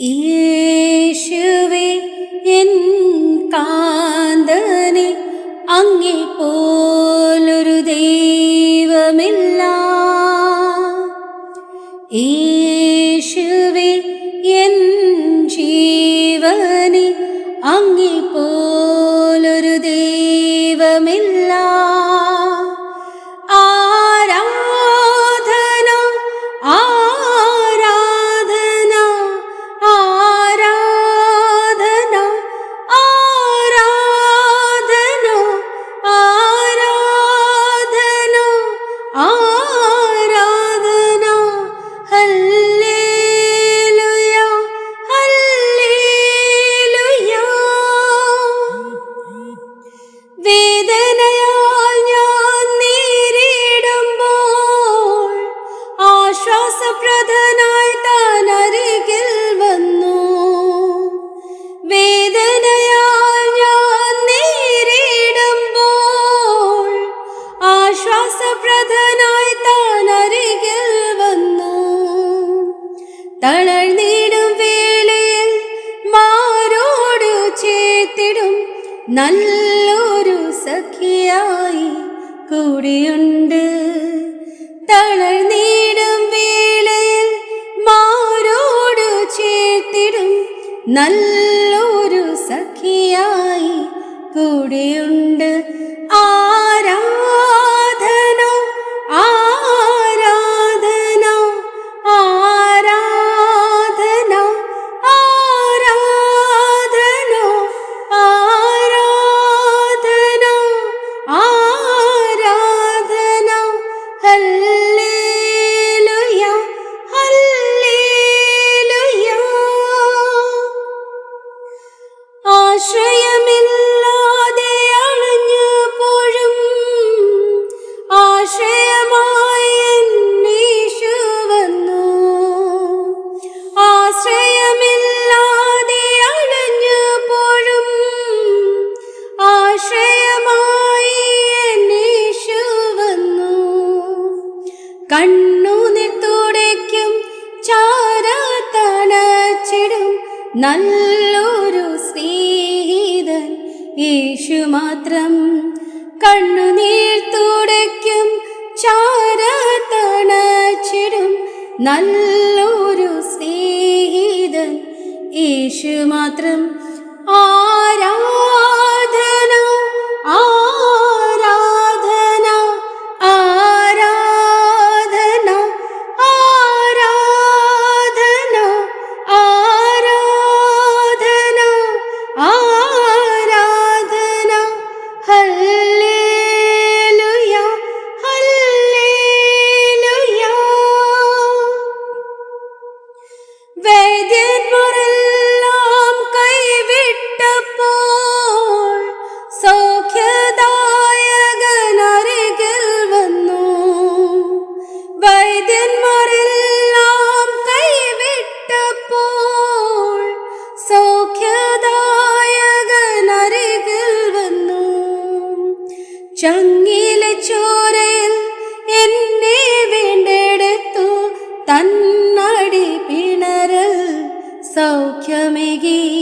യേശുവേ എൻ കാന്തനെ അങ്ങേ പോലൊരു ആശ്വാസപ്രദനായി താൻ അരികിൽ വന്നു. വേദനയാൽ ഞാൻ നേരിടുമ്പോൾ ആശ്വാസപ്രദനായി താൻ അരികിൽ വന്നു. തളർന്നിടും വേളയിൽ മാരോട് ചേത്തിടും നല്ലൊരു സഖിയായി കൂടിയുണ്ട്. തളർന്നിടും നല്ലൊരു സഖിയായി കൂടെയുണ്ട്. ആശ്രയമില്ലാതെ അണഞ്ഞപ്പോഴും ആശ്രയമായി എന്നീശു വന്നു. ആശ്രയമില്ലാതെ അണഞ്ഞപ്പോഴും ആശ്രയമായി എന്നീശു വന്നു. കണ്ണുനീർ തുടയ്ക്കും ചാരത്തണച്ചിടും. നല്ലൊരു മാത്രം കണ്ണുനീർ തുടയ്ക്കും ചാരത്തണച്ചിടും നല്ലൊരു സ്നേഹിതൻ യേശു മാത്രം it, but സൗഖ്യമേകി ചങ്ങ